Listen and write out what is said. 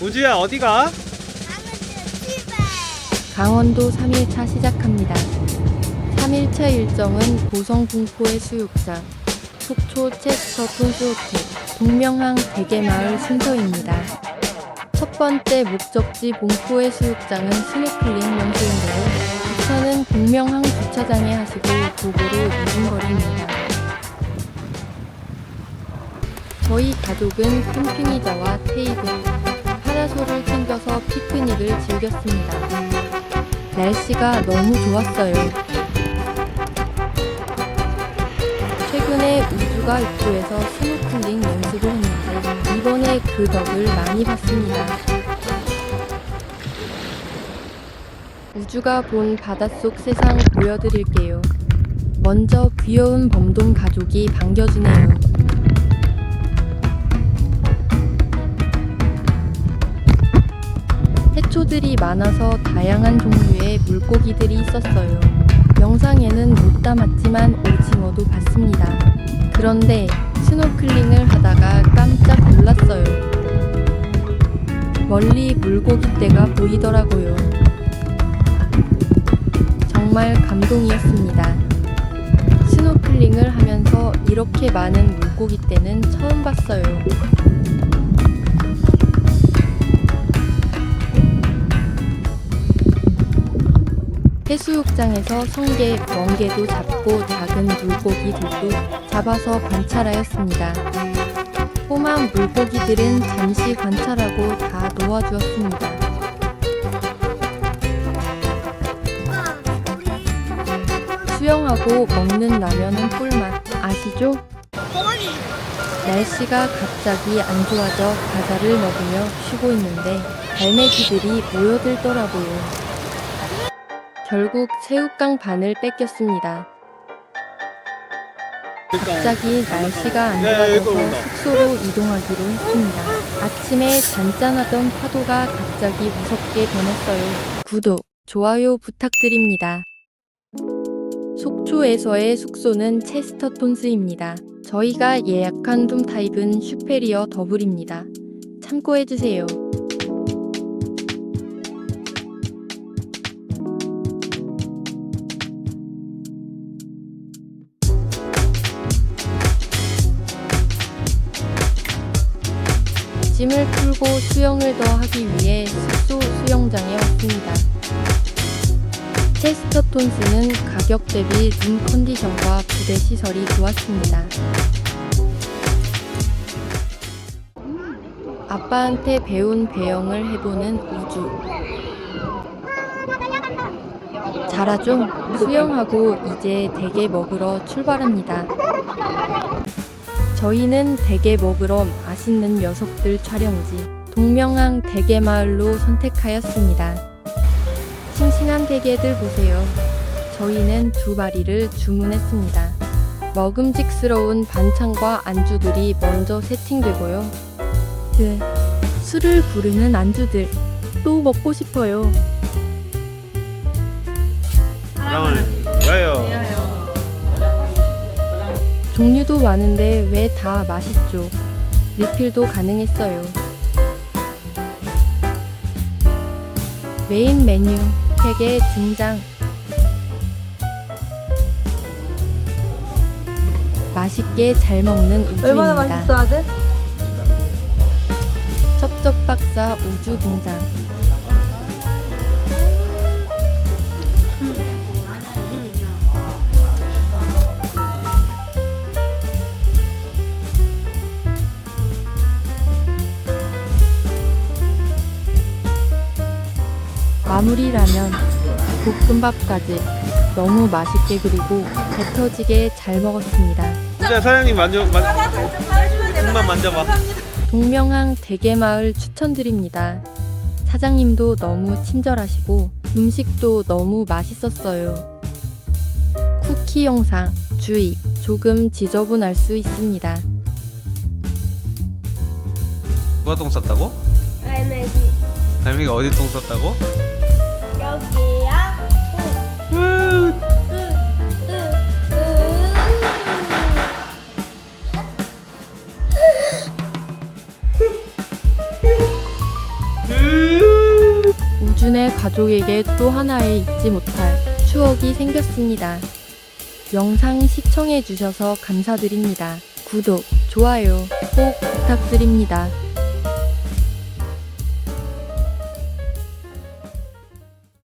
우주야 어디가? 강원도 3일차 시작합니다. 3일차 일정은 고성 분포의 수육장, 속초 체스터톤 수호텔, 동명항 대게마을 순서입니다. 첫 번째 목적지 봉포의 수육장은 스노클링 명소인데요. 주차는 동명항 주차장에 하시고 도보로 2분 거리입니다. 저희 가족은 캠핑 의자와 테이블, 즐겼습니다. 날씨가 너무 좋았어요. 최근에 우주가 입구에서 스노클링 연습을 했는데 이번에 그 덕을 많이 봤습니다. 우주가 본 바닷속 세상 보여드릴게요. 먼저 귀여운 범동 가족이 반겨주네요. 해초들이 많아서 다양한 종류의 물고기들이 있었어요. 영상에는 못 담았지만 오징어도 봤습니다. 그런데 스노클링을 하다가 깜짝 놀랐어요. 멀리 물고기 떼가 보이더라고요. 정말 감동이었습니다. 스노클링을 하면서 이렇게 많은 물고기 떼는 처음 봤어요. 해수욕장에서 성게, 멍게도 잡고 작은 물고기들도 잡아서 관찰하였습니다. 꼬만 물고기들은 잠시 관찰하고 다 놓아주었습니다. 수영하고 먹는 라면은 꿀맛 아시죠? 날씨가 갑자기 안 좋아져 과자를 먹으며 쉬고 있는데 갈매기들이 모여들더라고요. 결국 새우깡 반을 뺏겼습니다. 갑자기 날씨가 안 좋아져서 숙소로 이동하기로 했습니다. 아침에 잔잔하던 파도가 갑자기 무섭게 변했어요. 구독, 좋아요 부탁드립니다. 속초에서의 숙소는 체스터톤스입니다. 저희가 예약한 룸 타입은 슈페리어 더블입니다. 참고해주세요. 짐을 풀고 수영을 더 하기 위해 숙소 수영장에 왔습니다. 체스터톤스는 가격 대비 룸 컨디션과 부대 시설이 좋았습니다. 아빠한테 배운 배영을 해보는 우주. 잘하죠? 수영하고 이제 대게 먹으러 출발합니다. 저희는 대게 먹으러 맛있는 녀석들 촬영지 동명항 대게 마을로 선택하였습니다. 싱싱한 대게들 보세요. 저희는 두 마리를 주문했습니다. 먹음직스러운 반찬과 안주들이 먼저 세팅되고요. 그 술을 부르는 안주들 또 먹고 싶어요. 사랑을 왜요? 종류도 많은데 왜 다 맛있죠? 리필도 가능했어요. 메인 메뉴 팩에 등장. 맛있게 잘 먹는 얼마나 우주입니다. 맛있어 아들? 첩첩 박사 우주 등장. 마무리라면 볶음밥까지 너무 맛있게 그리고 배 터지게 잘 먹었습니다. 우주야 사장님 만져 만 등만 만져봐. 동명항 대게마을 추천드립니다. 사장님도 너무 친절하시고 음식도 너무 맛있었어요. 쿠키 영상 주의 조금 지저분할 수 있습니다. 누가 똥 쌌다고? 갈매기 갈매기 어디 똥 쌌다고? 우준의 가족에게 또 하나의 잊지 못할 추억이 생겼습니다. 영상 시청해주셔서 감사드립니다. 구독, 좋아요 꼭 부탁드립니다.